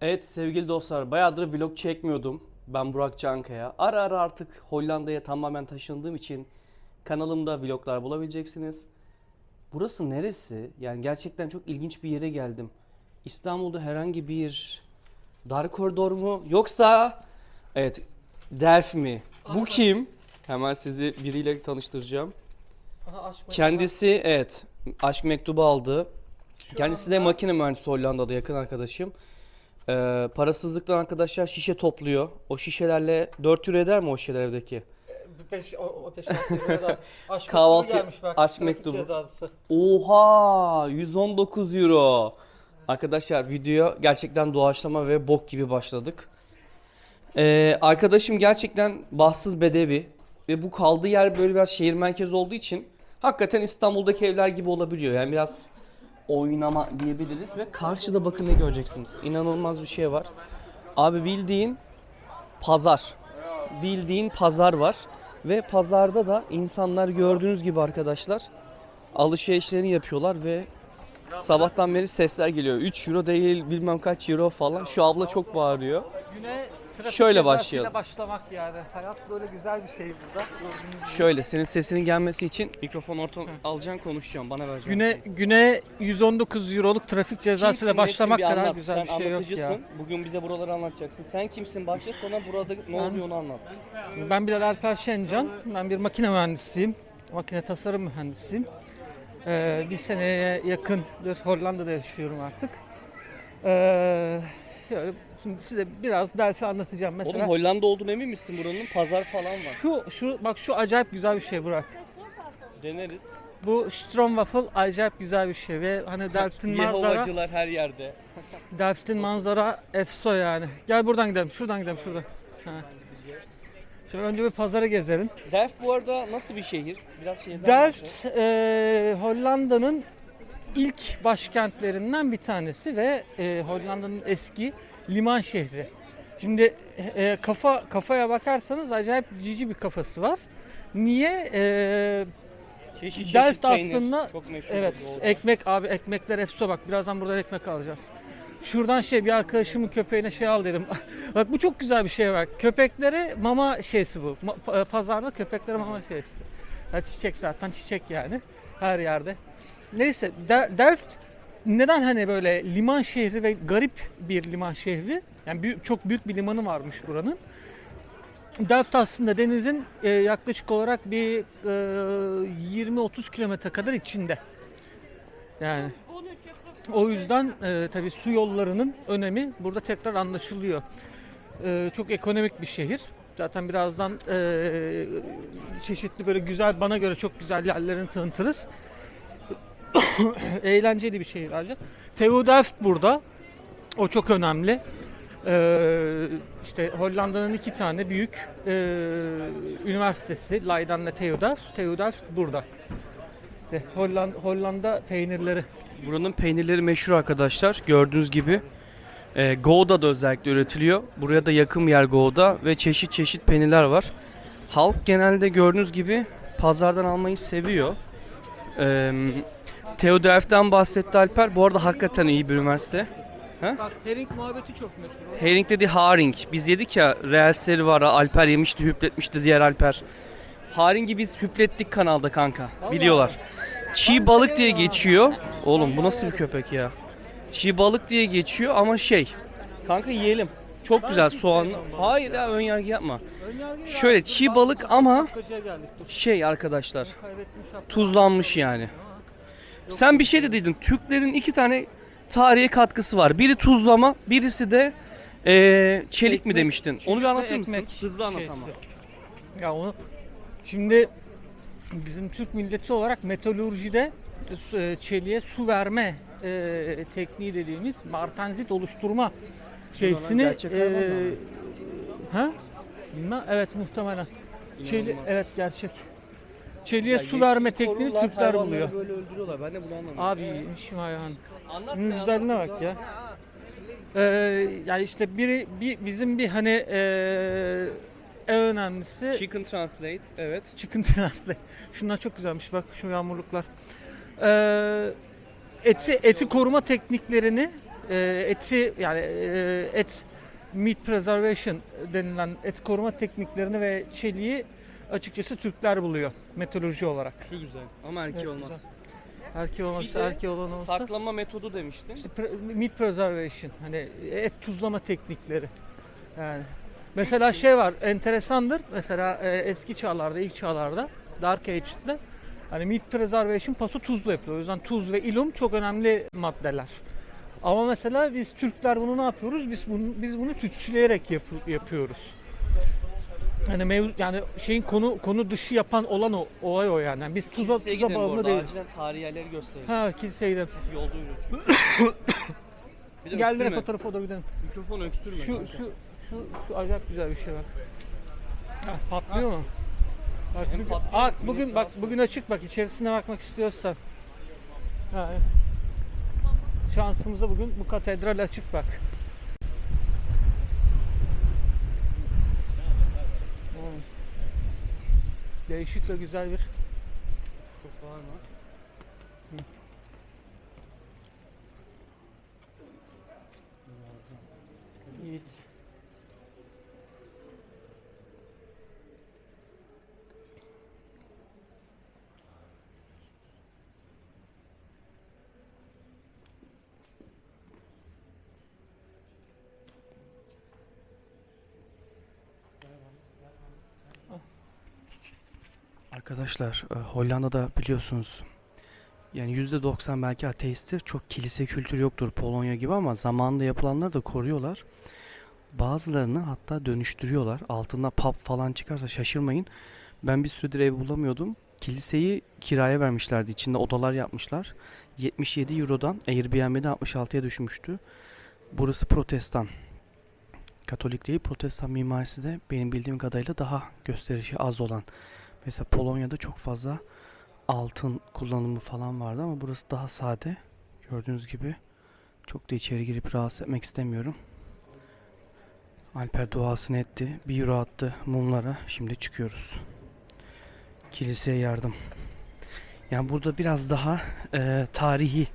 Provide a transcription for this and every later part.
Evet sevgili dostlar bayağıdır vlog çekmiyordum. Ben Burak Cankaya. Ara ara artık Hollanda'ya tamamen taşındığım için kanalımda vloglar bulabileceksiniz. Burası neresi? Yani gerçekten çok ilginç bir yere geldim. İstanbul'da herhangi bir dar koridor mu yoksa evet Delf mi? Bu kim? Hemen sizi biriyle tanıştıracağım. Aha, aşk Kendisi evet aşk mektubu aldı. Şu Kendisi de anda- makine mühendisi Hollanda'da yakın arkadaşım. Ee, parasızlıktan arkadaşlar şişe topluyor. O şişelerle 4 euro eder mi o şişeler evdeki? 5 o 5 kadar aşk Kahvaltı- mektubu gelmiş bak. aşk trafik mektubu. Cezası. Oha 119 euro. Arkadaşlar video gerçekten doğaçlama ve bok gibi başladık. Ee, arkadaşım gerçekten bahtsız bedevi ve bu kaldığı yer böyle biraz şehir merkezi olduğu için hakikaten İstanbul'daki evler gibi olabiliyor. Yani biraz oynama diyebiliriz ve karşıda bakın ne göreceksiniz. İnanılmaz bir şey var. Abi bildiğin pazar. Bildiğin pazar var ve pazarda da insanlar gördüğünüz gibi arkadaşlar alışverişlerini yapıyorlar ve sabahtan beri sesler geliyor. 3 euro değil bilmem kaç euro falan. Şu abla çok bağırıyor. Güne trafik Şöyle başlayalım. başlamak yani. Hayat böyle güzel bir şey burada. Gördüğünüz gibi. Şöyle senin sesinin gelmesi için mikrofon ortam alacaksın konuşacağım bana vereceksin. Güne güne 119 euroluk trafik cezasıyla Kimsin, başlamak nesin bir kadar anlat. güzel Sen bir şey yok anlatıcısın. ya. Bugün bize buraları anlatacaksın. Sen kimsin başla sonra burada ne oluyor onu anlat. Ben Bilal Alper Şencan. Ben bir makine mühendisiyim. Makine tasarım mühendisiyim. Ee, bir seneye yakındır Hollanda'da yaşıyorum artık. Ee, şöyle şimdi size biraz Delphi anlatacağım. Mesela Oğlum Hollanda olduğunu emin misin buranın? Pazar falan var. şu şu bak şu acayip güzel bir şey Burak. Deneriz. Bu Stromwaffel acayip güzel bir şey ve hani Delft'in manzara Yehovacılar her yerde. Delft'in manzara efso yani. Gel buradan gidelim. Şuradan gidelim şuradan. Ha. Şimdi önce bir pazarı gezelim. Delft bu arada nasıl bir şehir? Biraz şehirden Delft e, Hollanda'nın ilk başkentlerinden bir tanesi ve e, Hollanda'nın eski liman şehri. Şimdi e, kafa kafaya bakarsanız acayip cici bir kafası var. Niye? E, Çeşit çeşit Delft peynir. aslında- çok meşhur. evet ekmek abi ekmekler efso bak birazdan buradan ekmek alacağız. Şuradan şey bir arkadaşımın köpeğine şey al dedim. bak bu çok güzel bir şey bak. Köpeklere mama şeysi bu. Ma- pazarda köpeklere mama şeysi. Ya çiçek zaten çiçek yani her yerde. Neyse De- Delft neden hani böyle liman şehri ve garip bir liman şehri? Yani büyük, çok büyük bir limanı varmış buranın. Delft aslında denizin e, yaklaşık olarak bir e, 20-30 kilometre kadar içinde. Yani o yüzden e, tabii su yollarının önemi burada tekrar anlaşılıyor. E, çok ekonomik bir şehir. Zaten birazdan e, çeşitli böyle güzel bana göre çok güzel yerlerini tanıtırız. Eğlenceli bir şehir ayrıca. Delft burada. O çok önemli. Ee, işte Hollanda'nın iki tane büyük e, üniversitesi Leiden ve. TU Delft burada. İşte Hollanda, Hollanda peynirleri. Buranın peynirleri meşhur arkadaşlar. Gördüğünüz gibi. E, Gouda da özellikle üretiliyor. Buraya da yakın yer Gouda ve çeşit çeşit peynirler var. Halk genelde gördüğünüz gibi pazardan almayı seviyor. E, Theo Delft'ten bahsetti Alper. Bu arada hakikaten iyi bir üniversite. Bak herring muhabbeti çok meşhur. Herring dedi haring. Biz yedik ya Reels'leri var. Alper yemişti, hüpletmişti diğer Alper. Haringi biz hüplettik kanalda kanka. Biliyorlar. Çiğ balık diye geçiyor. Oğlum bu nasıl bir köpek ya? Çiğ balık diye geçiyor ama şey. Kanka yiyelim. Çok güzel soğanlı. Hayır ya ön yargı yapma. Şöyle çiğ balık ama şey arkadaşlar. Tuzlanmış yani. Sen bir şey de dedin. Türklerin iki tane tarihe katkısı var. Biri tuzlama, birisi de eee, çelik mi Ekmek- demiştin? Onu bir anlatır mısın? ekmek Hızlı anlat ama. Ya onu şimdi bizim Türk milleti olarak metalurjide e, çeliğe su verme e, tekniği dediğimiz martanzit oluşturma şeysini e, ha? Bilmem. Evet muhtemelen. Çeli, evet gerçek. Çeliğe Ya su verme tekniğini korurlar, Türkler hayvanları buluyor. Böyle öldürüyorlar. Ben de bunu anlamadım. Abi iyiymiş hayvan. Anlat Bunun güzelliğine bak ya. Ee, yani işte biri bir bizim bir hani ee, en önemlisi Chicken Translate. Evet. Chicken Translate. Şunlar çok güzelmiş bak şu yağmurluklar. Ee, eti eti koruma tekniklerini e, eti yani e, et meat preservation denilen et koruma tekniklerini ve çeliği açıkçası Türkler buluyor metalurji olarak. Şu güzel ama erkeği Evet, olmaz. güzel. Erkeği Bir de erkeği olan olsa. Saklama metodu demiştin. İşte pre- meat preservation hani et tuzlama teknikleri. Yani mesela şey var enteresandır. Mesela e, eski çağlarda, ilk çağlarda Dark Age'de hani meat preservation paso tuzlu yapılıyor. O yüzden tuz ve ilum çok önemli maddeler. Ama mesela biz Türkler bunu ne yapıyoruz? Biz bunu biz bunu tütsüleyerek yap- yapıyoruz. Yani mev- yani şeyin konu konu dışı yapan olan o olay o yani. Yani biz tuza Kiliseye tuza gidelim bu bağımlı arada. değiliz. Acilen tarihi yerleri gösterelim. Ha kiliseye gidelim. Yolda yürüyoruz çünkü. Bir de Gel direkt öksürme. o tarafa doğru gidelim. Mikrofon öksürme. Şu kanka. şu şu şu acayip güzel bir şey bak. Ha, patlıyor mu? Bak Hem bugün, patlıyor, Aa, hem bugün bak rahatsız bugün açık bak içerisine bakmak istiyorsan. Ha, evet. Şansımıza bugün bu katedral açık bak. Değişik ve güzel bir Çok var mı? Yiğit. Arkadaşlar e, Hollanda'da biliyorsunuz yani %90 belki ateisttir. Çok kilise kültürü yoktur Polonya gibi ama zamanında yapılanları da koruyorlar. Bazılarını hatta dönüştürüyorlar. Altında pub falan çıkarsa şaşırmayın. Ben bir süredir ev bulamıyordum. Kiliseyi kiraya vermişlerdi. İçinde odalar yapmışlar. 77 Euro'dan Airbnb'de 66'ya düşmüştü. Burası protestan. Katolik değil protestan mimarisi de benim bildiğim kadarıyla daha gösterişi az olan Mesela Polonya'da çok fazla altın kullanımı falan vardı ama burası daha sade. Gördüğünüz gibi çok da içeri girip rahatsız etmek istemiyorum. Alper duasını etti. Bir euro attı mumlara. Şimdi çıkıyoruz. Kiliseye yardım. Yani burada biraz daha e, tarihi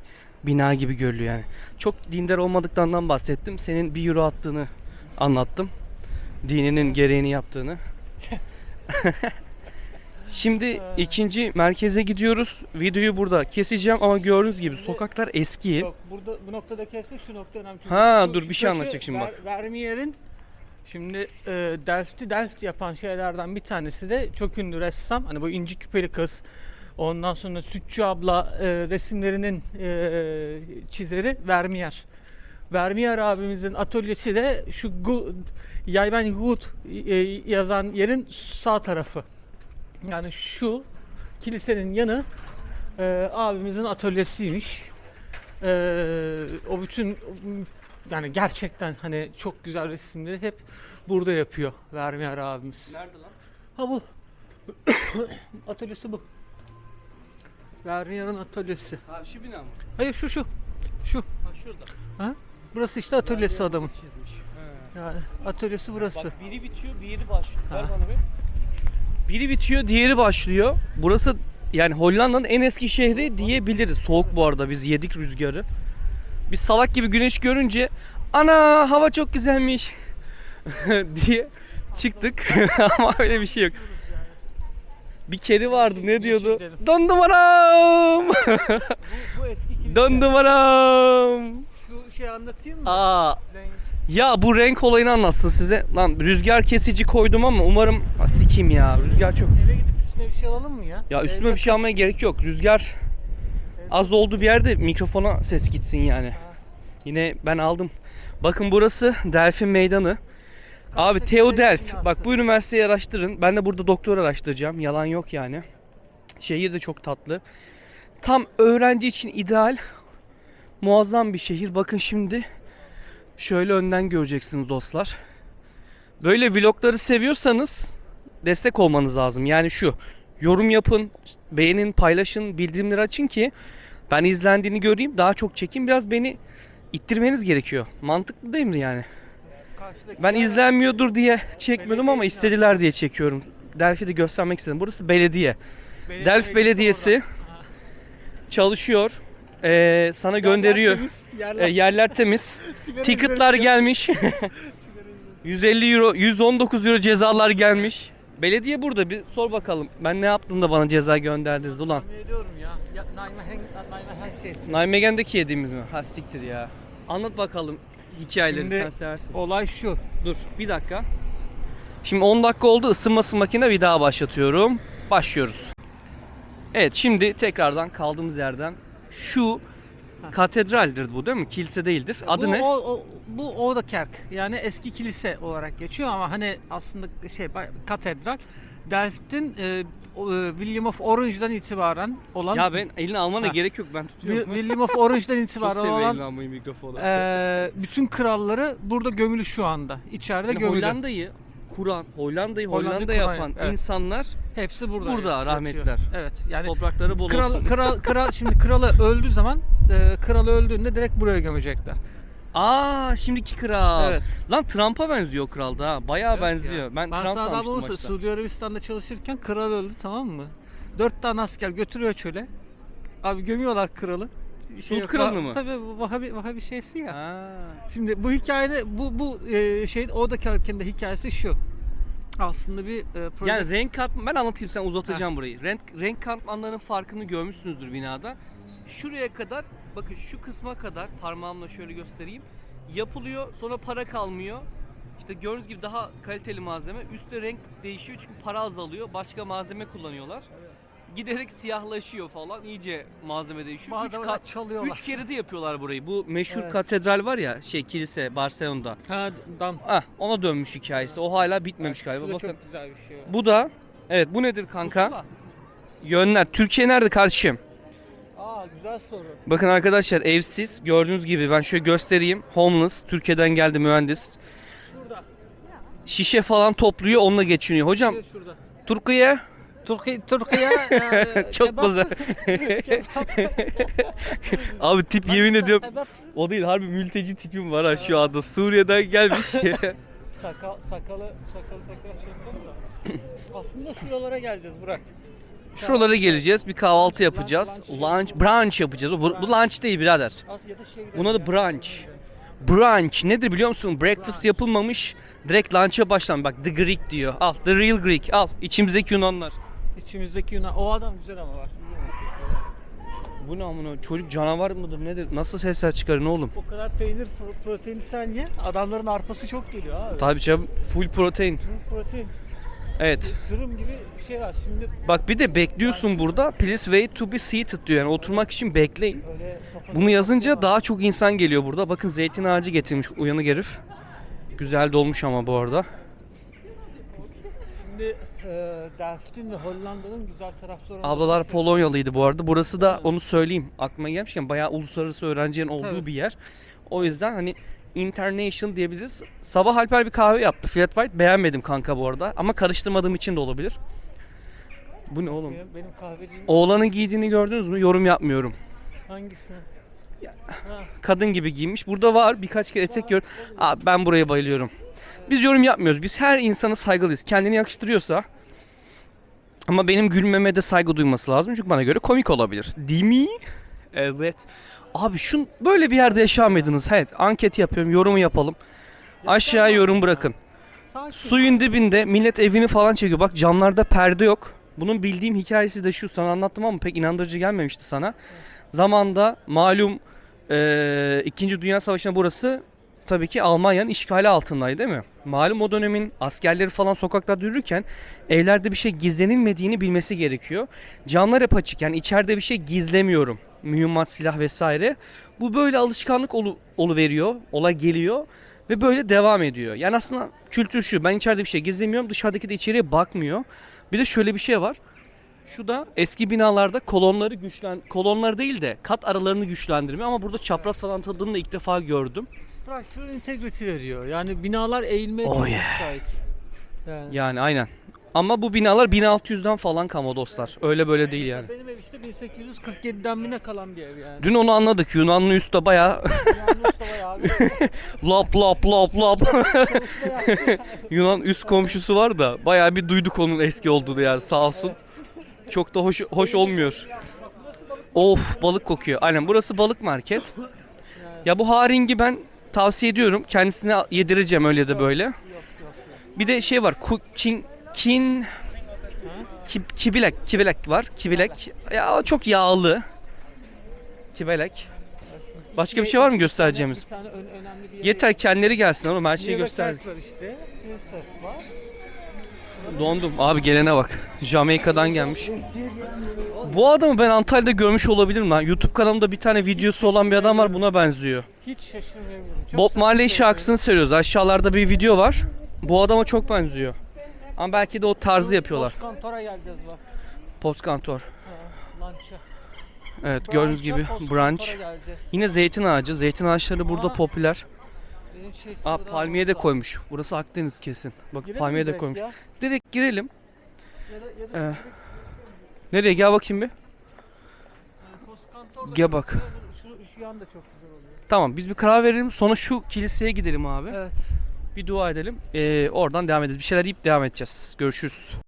bina gibi görülüyor yani. Çok dindar olmadıklarından bahsettim. Senin bir euro attığını anlattım. Dininin gereğini yaptığını. Şimdi ikinci merkeze gidiyoruz. Videoyu burada keseceğim ama gördüğünüz gibi sokaklar eski. Yok burada bu noktada kesme şu nokta önemli. Çünkü Ha, şu- dur, şu bir şey taşı anlatacak şimdi bak. Ver- Vermeer'in şimdi e, Delft'i Delft yapan şeylerden bir tanesi de çok ünlü ressam. Hani bu inci küpeli kız. Ondan sonra Sütçü abla e, resimlerinin e, çizeri Vermeer. Vermeer abimizin atölyesi de şu Gu- Yayben Good e, yazan yerin sağ tarafı. Yani şu kilisenin yanı e, abimizin atölyesiymiş. E, o bütün yani gerçekten hani çok güzel resimleri hep burada yapıyor Vermeer abimiz. Nerede lan? Ha bu. atölyesi bu. Vermeer'in atölyesi. Ha şu bina mı? Hayır şu şu. Şu. Ha şurada. Burası işte atölyesi adamın. Çizmiş. He. Yani atölyesi burası. Bak biri bitiyor, diğeri başlıyor. Ver Ha. bana bir. Biri bitiyor, diğeri başlıyor. Burası yani Hollanda'nın en eski şehri diyebiliriz. Soğuk bu arada biz yedik rüzgarı. Biz salak gibi güneş görünce ana hava çok güzelmiş diye çıktık ama öyle bir şey yok. Bir kedi vardı ne diyordu? Bu eski kilise. Dondurmaram! Şu şey anlatayım mı? Aa Renk. Ya bu renk olayını anlatsın size. Lan rüzgar kesici koydum ama umarım Ha, sikeyim ya. Rüzgar çok. Eve gidip üstüne bir şey alalım mı ya? Ya üstüme Evde bir şey almaya gerek yok. Rüzgar az olduğu bir yerde mikrofona ses gitsin yani. Yine ben aldım. Bakın burası Delphi Meydanı. Abi Teo binası? Bak bu üniversiteyi araştırın. Ben de burada doktor araştıracağım. Yalan yok yani. Şehir de çok tatlı. Tam öğrenci için ideal. Muazzam bir şehir. Bakın şimdi şöyle önden göreceksiniz dostlar. Böyle vlogları seviyorsanız destek olmanız lazım. Yani şu yorum yapın, beğenin, paylaşın, bildirimleri açın ki ben izlendiğini göreyim, daha çok çekeyim. Biraz beni ittirmeniz gerekiyor. Mantıklı değil mi yani? Ben izlenmiyordur diye çekmiyordum ama istediler diye çekiyorum. Delphi'de göstermek istedim. Burası belediye. Belediye meclisi Belediyesi çalışıyor. Ee, sana gönderiyor. Temiz, Ee, yerler. yerler temiz. Ticket'lar gelmiş. 150 euro, 119 euro cezalar gelmiş. Belediye burada bir sor bakalım. Ben ne yaptım da bana ceza gönderdiniz ulan. Tahmin ediyorum ya. ya. Nijmegen'deki yediğimiz mi? Ha siktir ya. Anlat bakalım hikayeleri Şimdi- sen seversin. Olay şu. Dur bir dakika. Şimdi 10 dakika oldu ısınması makine bir daha başlatıyorum. Başlıyoruz. Evet şimdi tekrardan kaldığımız yerden şu katedraldir bu değil mi? Kilise değildir. Adı bu, ne? O, o, bu Oudekerk yani eski kilise olarak geçiyor ama hani aslında şey katedral. Delft'in e, e, William of Orange'dan itibaren olan Ya ben elini almana Ha. gerek yok ben tutuyorum. William of Orange'dan Çok itibaren elini olan mikrofonu. e, bütün kralları burada gömülü şu anda. İçeride Yani gömülü. Hollanda'yı kuran, Hollanda'yı Hollanda kuran, yapan evet. insanlar Hepsi burada. Burada yatıyor. rahmetliler. Evet. Yani toprakları bol kral olsun. kral kral şimdi kralı öldüğü zaman e, kralı öldüğünde direkt buraya gömecekler. Aa şimdiki kral. Evet. Lan Trump'a benziyor kralda ha. Bayağı Evet benziyor. ya. Ben, ben Trump sanmıştım olmasa maçta. Suudi Arabistan'da çalışırken kral öldü tamam mı? Dört tane asker götürüyor çöle. Abi gömüyorlar kralı. Suud kralını Va- mı? Tabii Vahabi, Vahabi şeysi ya. Ha. Şimdi bu hikayede bu bu e, şeyin oradaki hareketin hikayesi şu. Aslında bir e, proje. Yani renk katman ben anlatayım sen uzatacağım burayı. Renk renk katmanlarının farkını görmüşsünüzdür binada. Şuraya kadar bakın şu kısma kadar parmağımla şöyle göstereyim. Yapılıyor sonra para kalmıyor. İşte gördüğünüz gibi daha kaliteli malzeme. Üstte renk değişiyor çünkü para azalıyor. Başka malzeme kullanıyorlar. Giderek siyahlaşıyor falan. iyice malzeme değişiyor. Üç, kat, çalıyorlar. üç kere de yapıyorlar burayı. Bu meşhur Evet. katedral var ya şey kilise Barcelona'da. Ha dam. Ah ona dönmüş hikayesi. O hala bitmemiş galiba. Bakın. çok güzel bir şey. Bu da evet bu nedir kanka? Yönler. Türkiye nerede kardeşim? Aa güzel soru. Bakın arkadaşlar evsiz. Gördüğünüz gibi ben şöyle göstereyim. Homeless. Türkiye'den geldi mühendis. Şurada. Şişe falan topluyor onunla geçiniyor. Hocam şurada. Türkiye Türkiye Türkiye e, çok kebap- güzel. Abi tip yemin ediyorum. Kebap. O değil harbi mülteci tipim var ha şu anda. Suriye'den gelmiş. Sakal, sakalı sakalı sakal şey yapalım da. Aslında şuralara geleceğiz Burak. Şuralara geleceğiz. Bir kahvaltı yapacağız. Lunch, brunch yapacağız. Bu, bu lunch değil birader. Şey Buna da brunch. Brunch nedir biliyor musun? Breakfast yapılmamış. Direkt lunch'a başlan. Bak the Greek diyor. Al the real Greek. Al içimizdeki Yunanlar. İçimizdeki Yunan. O adam güzel ama bak. Bu ne amına? Çocuk canavar mıdır nedir? Nasıl sesler çıkarın oğlum? O kadar peynir pro- proteini sen ye. Adamların arpası çok geliyor abi. Tabii canım full protein. Bu protein. Evet. Sırım gibi bir şey var. Şimdi Bak bir de bekliyorsun burada. Please wait to be seated diyor. Yani oturmak için bekleyin. öyle Bunu yazınca daha çok insan geliyor burada. Bakın zeytin ağacı getirmiş uyanık herif. Güzel dolmuş ama bu arada. Şimdi e, Delft'in ve Hollanda'nın güzel tarafları olan- Ablalar Polonyalıydı bu arada. Burası da onu söyleyeyim. Aklıma gelmişken bayağı uluslararası öğrencilerin olduğu Tabii. bir yer. O yüzden hani international diyebiliriz. Sabah Alper bir kahve yaptı. Flat white beğenmedim kanka bu arada. Ama karıştırmadığım için de olabilir. Bu ne oğlum? Benim, benim kahveliğim Oğlanın giydiğini gördünüz mü? Yorum yapmıyorum. hangisi? Kadın gibi giymiş. Burada var birkaç kere etek gör. Abi ben buraya bayılıyorum. Biz yorum yapmıyoruz. Biz her insana saygılıyız. Kendini yakıştırıyorsa ama benim gülmeme de saygı duyması lazım. Çünkü bana göre komik olabilir. Değil mi? Evet. Abi şun böyle bir yerde yaşar mıydınız? Evet. Anket yapıyorum. Yorumu yapalım. Aşağıya yorum bırakın. Suyun dibinde millet evini falan çekiyor. Bak camlarda perde yok. Bunun bildiğim hikayesi de şu. Sana anlattım ama pek inandırıcı gelmemişti sana. Zamanda malum eee 2. Dünya Savaşı'nda burası tabii ki Almanya'nın işgali altındaydı değil mi? Malum o dönemin askerleri falan sokaklarda yürürken evlerde bir şey gizlenilmediğini bilmesi gerekiyor. Camlar hep açık yani içeride bir şey gizlemiyorum. Mühimmat, silah vesaire. Bu böyle alışkanlık olu, olu veriyor, ola geliyor ve böyle devam ediyor. Yani aslında kültür şu. Ben içeride bir şey gizlemiyorum. Dışarıdaki de içeriye bakmıyor. Bir de şöyle bir şey var. Şu da eski binalarda kolonları güçlen kolonları değil de kat aralarını güçlendirme ama burada çapraz falan tadını da ilk defa gördüm. Structural integrity veriyor. Yani binalar eğilmeye Oh çok yeah. müsait. Yani. Yani aynen. Ama bu binalar 1600'den falan kama dostlar. Öyle böyle değil yani. Benim ev işte 1847'den mi ne kalan bir ev yani. Dün onu anladık. Yunanlı usta bayağı lap lap lap lap. Yunan üst komşusu var da bayağı bir duyduk onun eski olduğunu yani sağ olsun. Çok da hoş hoş olmuyor. Of balık kokuyor. Aynen burası balık market. Ya bu haringi ben tavsiye ediyorum. Kendisine yedireceğim öyle de böyle. Bir de şey var. Kin, kin ki, kibilek, kibilek var. Kibilek. Ya çok yağlı. Kibelek. Başka bir şey var mı göstereceğimiz? Yeter kendileri gelsin oğlum her şeyi göster. işte. Dondum. Abi gelene bak. Jamaika'dan gelmiş. Bu adamı ben Antalya'da görmüş olabilirim lan. YouTube kanalımda bir tane videosu olan bir adam var buna benziyor. Hiç şaşırmıyorum. Çok Bob Marley şarkısını söylüyoruz. Aşağılarda bir video var. Bu adama çok benziyor. Ama belki de o tarzı yapıyorlar. Postkantora geleceğiz bak. Postkantor. Evet gördüğünüz gibi branch. Yine zeytin ağacı. Zeytin ağaçları burada popüler. Şey Aa palmiye de koymuş. Burası Akdeniz kesin. Bak Girelim palmiye mi de koymuş. ya? Direkt girelim. Ya da- ya da Ee, nereye gel bakayım bir. Da Gel bak. Şu, şu yan da çok güzel oluyor. Tamam biz bir karar verelim. Sonra şu kiliseye gidelim abi. Evet. Bir dua edelim. Ee, oradan devam edeceğiz. Bir şeyler yiyip devam edeceğiz. Görüşürüz.